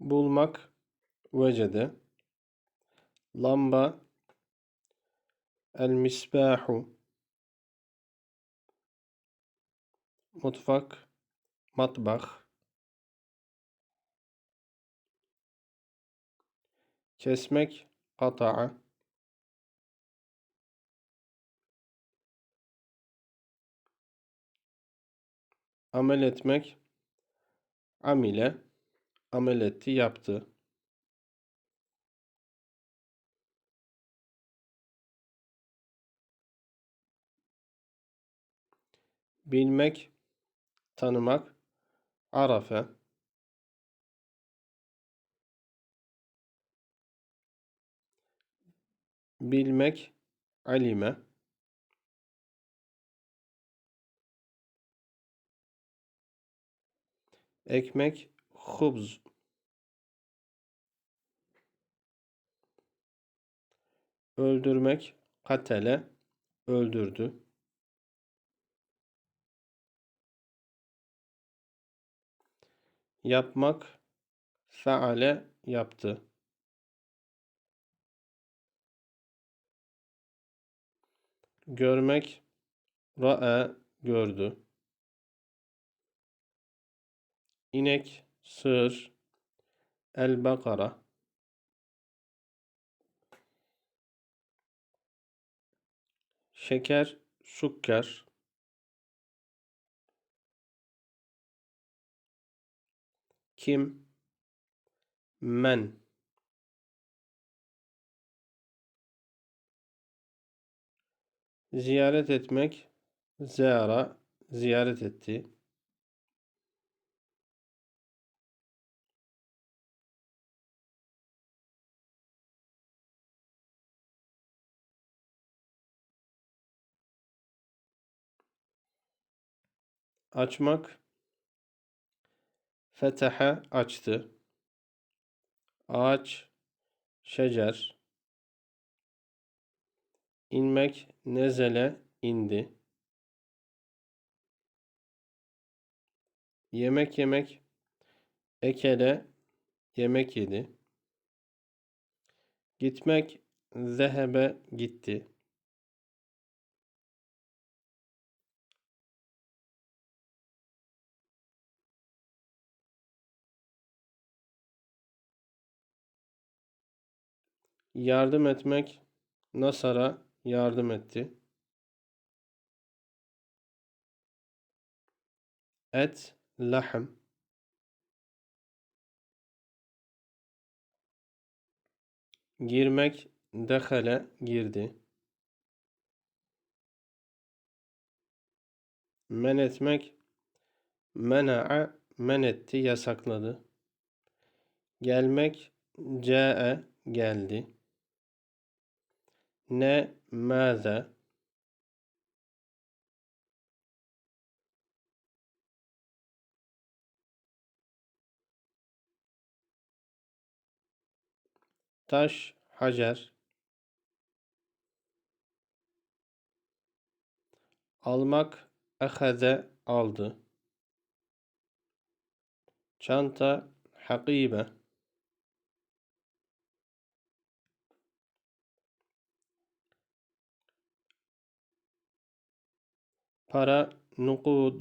bulmak vecede. Lamba el misbahu mutfak matbah kesmek kata'a amel etmek amile amel etti yaptı. Bilmek tanımak arafe. Bilmek alime. Ekmek hubz öldürmek katele öldürdü. Yapmak faale yaptı. Görmek ra'a gördü. İnek sığır el bakara şeker sukkar kim? Men. Ziyaret etmek zara ziyaret etti açmak. Fetehe açtı. Ağaç şecer. İnmek nezele indi. Yemek yemek. Ekele yemek yedi. Gitmek zehebe gitti yardım etmek nasara yardım etti. Et lahm. Girmek dehale girdi. Men etmek mena'a men etti yasakladı. Gelmek ca'e geldi ne maze taş hacer. Almak ehaze aldı. Çanta hakibe para nukud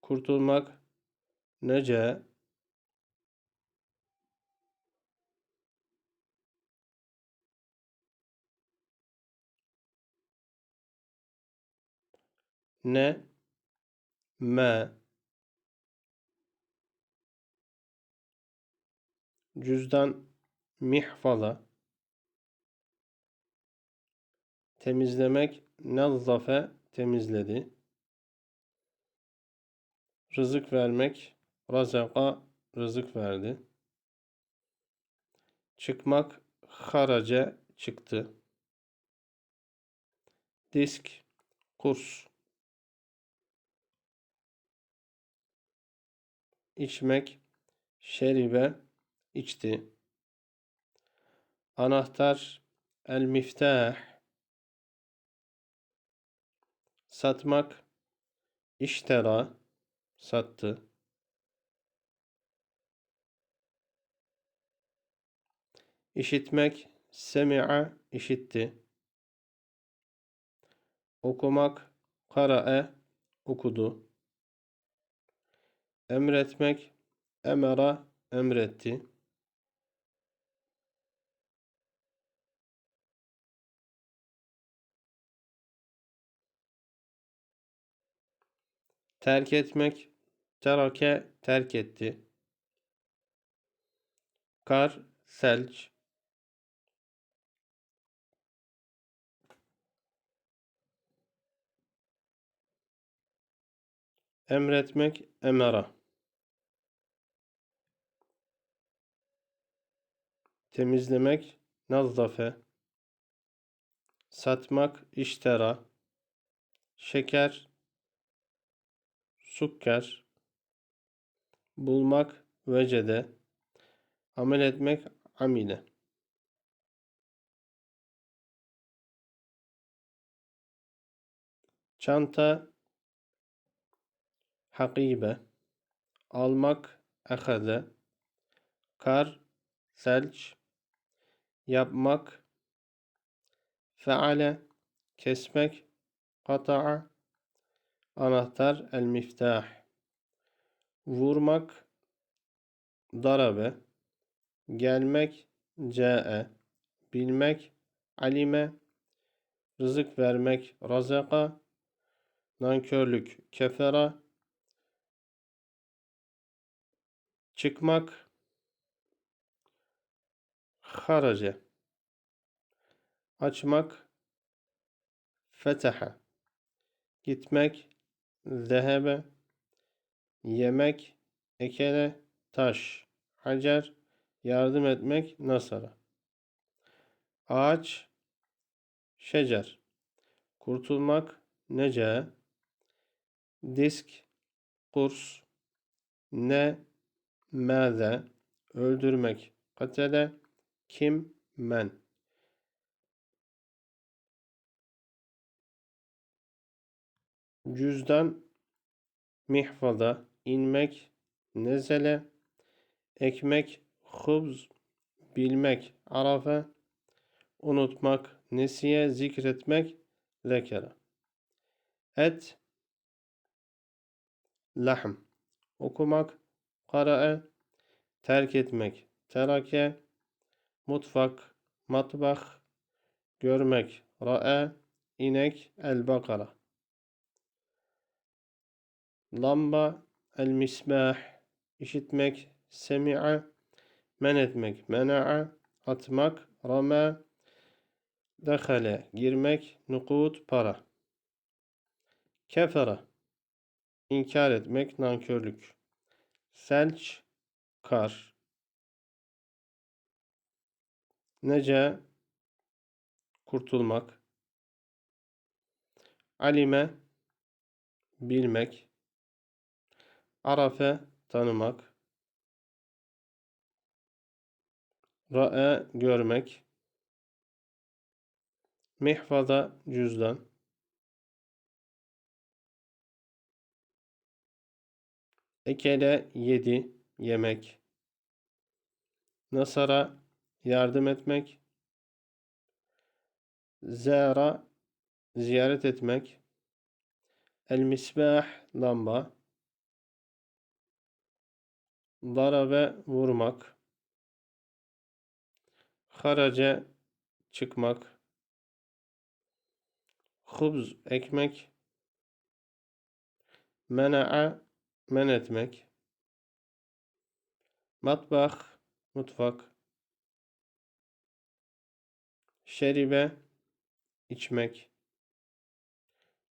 kurtulmak nece ne me cüzdan mihfala temizlemek nazzafe temizledi. Rızık vermek razaka rızık verdi. Çıkmak harace çıktı. Disk kurs. İçmek şeribe içti. Anahtar el miftah satmak iştera sattı. İşitmek, semi'a, işitti. Okumak, kara'e, okudu. Emretmek, emera, emretti. Terk etmek, terake, terk etti. Kar, selç. Emretmek, emera. Temizlemek, nazzafe. Satmak, iştera. Şeker, sukker. Bulmak, vecede. Amel etmek, amile. Çanta, hakibe. Almak, ehade. Kar, selç. Yapmak, feale. Kesmek, kata'a. Anahtar, el miftah. Vurmak, darabe. Gelmek, ca'e. Bilmek, alime. Rızık vermek, razaka. Nankörlük, kefera. Çıkmak, harace. Açmak, feteha. Gitmek, zehebe. Yemek, ekele, taş. Hacer, yardım etmek, nasara. Ağaç, şecer. Kurtulmak, nece. Disk, kurs. Ne, mâze. Öldürmek, katele. Kim, men. Cüzdan, mihfada. inmek, nezele. Ekmek, hubz. Bilmek, arafe. Unutmak, nesiye, zikretmek, zekere. Et, lahm. Okumak, kara'e. Terk etmek, terake. Mutfak, matbah. Görmek, ra'e. inek, el-bakara. Lamba, el-misbah. İşitmek, semi'a. Men etmek, mena'a. Atmak, rama. Dehale, girmek, nukud, para. Kefera, inkar etmek, nankörlük. Selç, kar. Nece, kurtulmak. Alime, bilmek. Arafe, tanımak. Ra'e, görmek. Mihfada, cüzdan. Ekele, yedi, yemek. Nasara, yardım etmek. Zara, ziyaret etmek. El misbah, lamba. Darabe, vurmak. Harace, çıkmak. Hubz, ekmek. Mena'a, men etmek. Matbah, mutfak. Şeribe, içmek.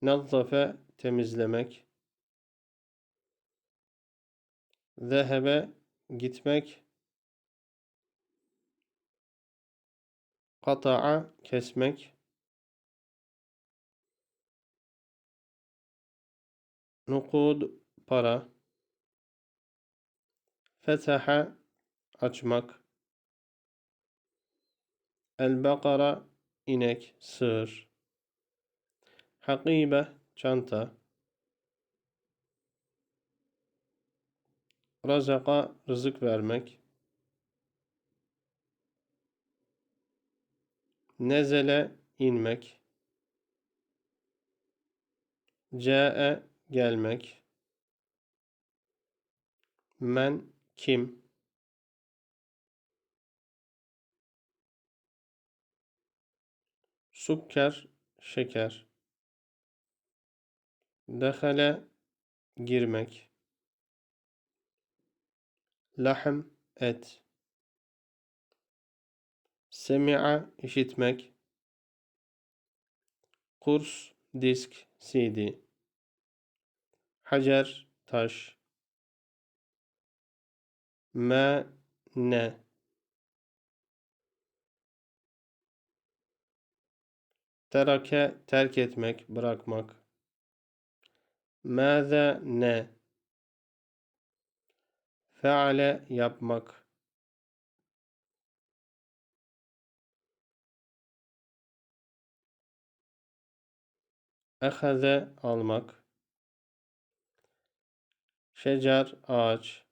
Nazzafe, temizlemek. Zehebe, gitmek. Kata'a, kesmek. Nukud, para. Feteha, açmak. El-Bakara, inek, sığır. Hakibe, çanta. Razaka rızık vermek. Nezele inmek. Ca'e gelmek. Men kim? Sukker şeker. Dehale girmek. Lahm et. Semi'a işitmek. Kurs disk CD. Hacer taş. Ma ne. Terake terk etmek, bırakmak. Mâze ne? Feale yapmak. Ehaze almak. Şecer ağaç.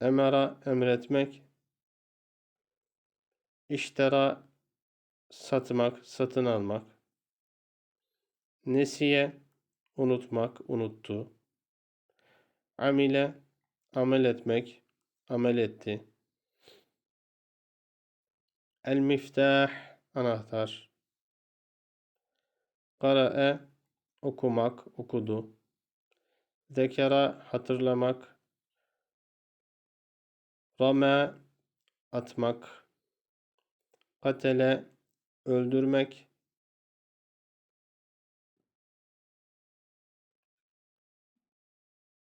Emara emretmek. İştera satmak, satın almak. Nesiye unutmak, unuttu. Amile amel etmek, amel etti. El miftah anahtar. Kara'e okumak, okudu. Zekera hatırlamak. Rame atmak. Katele öldürmek.